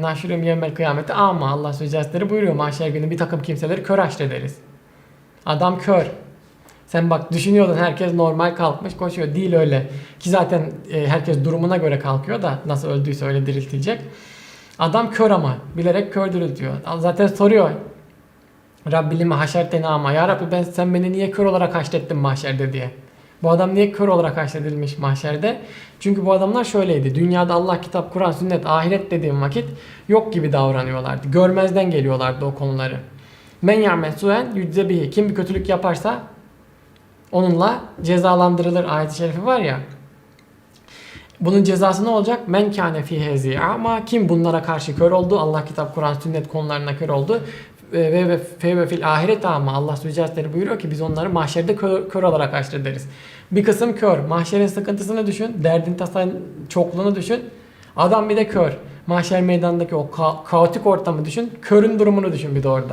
Naşrüm yevmel kıyameti ama Allah sözcüsleri buyuruyor mahşer günü bir takım kimseleri kör haşrederiz. Adam kör. Sen bak düşünüyordun herkes normal kalkmış koşuyor. Değil öyle. Ki zaten e, herkes durumuna göre kalkıyor da nasıl öldüyse öyle diriltilecek. Adam kör ama bilerek kör diriltiyor. Zaten soruyor. Rabbimi haşerteni ama ya Rabbi ben sen beni niye kör olarak haşrettin mahşerde diye. Bu adam niye kör olarak haşredilmiş mahşerde? Çünkü bu adamlar şöyleydi. Dünyada Allah, kitap, Kur'an, sünnet, ahiret dediğim vakit yok gibi davranıyorlardı. Görmezden geliyorlardı o konuları. Men ya'mel suen yücze bihi. Kim bir kötülük yaparsa onunla cezalandırılır ayet-i şerifi var ya. Bunun cezası ne olacak? Men kâne fî hezi ama kim bunlara karşı kör oldu? Allah kitap, Kur'an, sünnet konularına kör oldu. Ve ve fe ve fil ahiret ama Allah Zülcelatleri buyuruyor ki biz onları mahşerde kör, kör olarak haşrederiz. Bir kısım kör. Mahşerin sıkıntısını düşün. Derdin tasanın çokluğunu düşün. Adam bir de kör. Mahşer meydanındaki o ka- kaotik ortamı düşün. Körün durumunu düşün bir de orada.